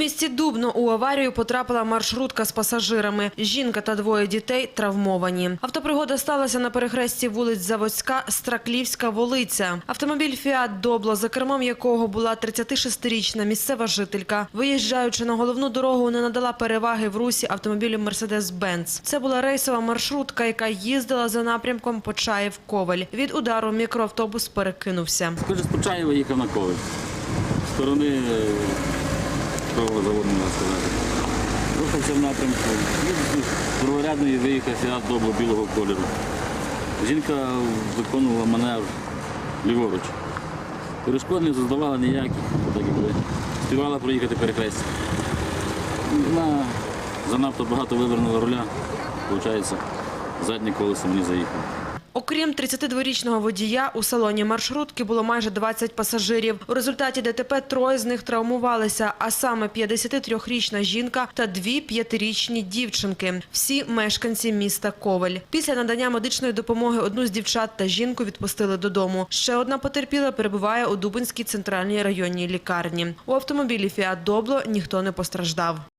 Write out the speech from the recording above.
місті Дубно у аварію потрапила маршрутка з пасажирами. Жінка та двоє дітей травмовані. Автопригода сталася на перехресті вулиць Заводська, Страклівська, Волиця. Автомобіль «Фіат Добло», за кермом якого була 36-річна місцева жителька, виїжджаючи на головну дорогу, не надала переваги в русі автомобілю «Мерседес-Бенц». Це була рейсова маршрутка, яка їздила за напрямком Почаїв-Ковель. Від удару мікроавтобус перекинувся. Схоже, з Почаєва їхав на коваль. З сторони е, заводу, можна сказати. Рухався в напрямку. Ну, з Другорядної виїхав фіат добро білого кольору. Жінка виконувала маневр ліворуч. Перешкод не заздавала ніяких, так якби співала проїхати перехрестя. Вона занадто багато вивернула руля, виходить, заднє колесо мені заїхало. Окрім 32-річного водія, у салоні маршрутки було майже 20 пасажирів. У результаті ДТП троє з них травмувалися, а саме 53-річна жінка та дві п'ятирічні дівчинки. Всі мешканці міста Ковель. Після надання медичної допомоги одну з дівчат та жінку відпустили додому. Ще одна потерпіла перебуває у Дубинській центральній районній лікарні. У автомобілі «Фіат Добло» ніхто не постраждав.